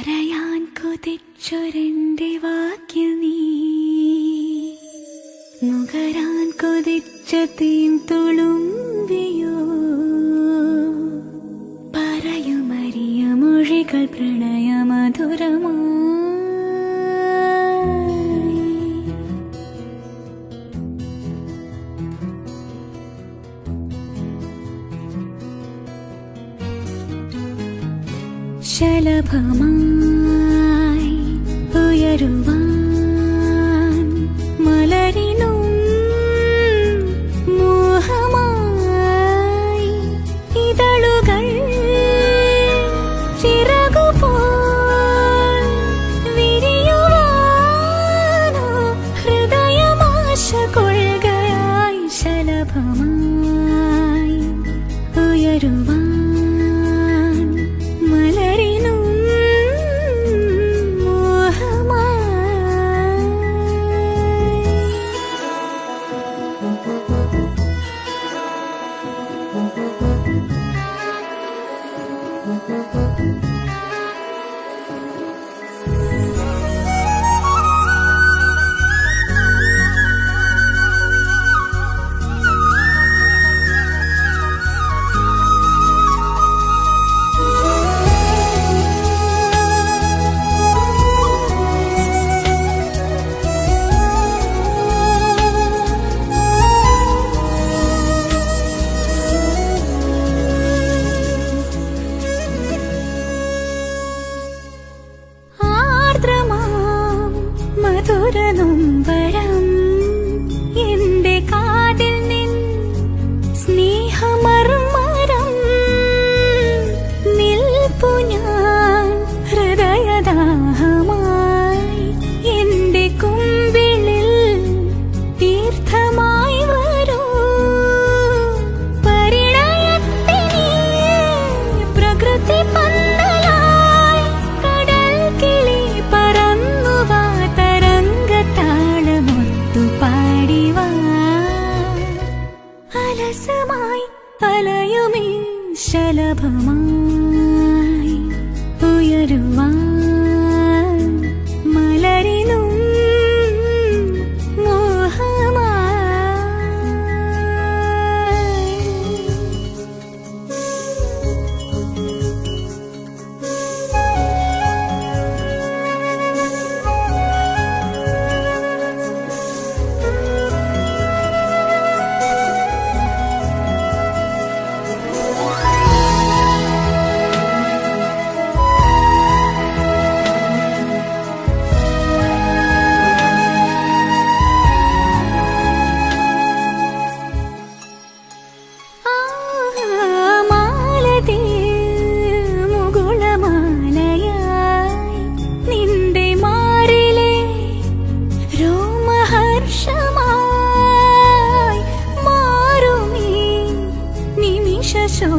പറയാൻ കൊതിച്ചൊരെന്റെ വാക്കിൽ നീ. നുകരാൻ കൊതിച്ച തീൻ തുളുമ്പിയോ ശലഭമായി ഉയരുവാൻ മലരിനും ഉയരുവാൻ അലസമായി അലയുമേ ശലഭമായി ഉയരുവാൻ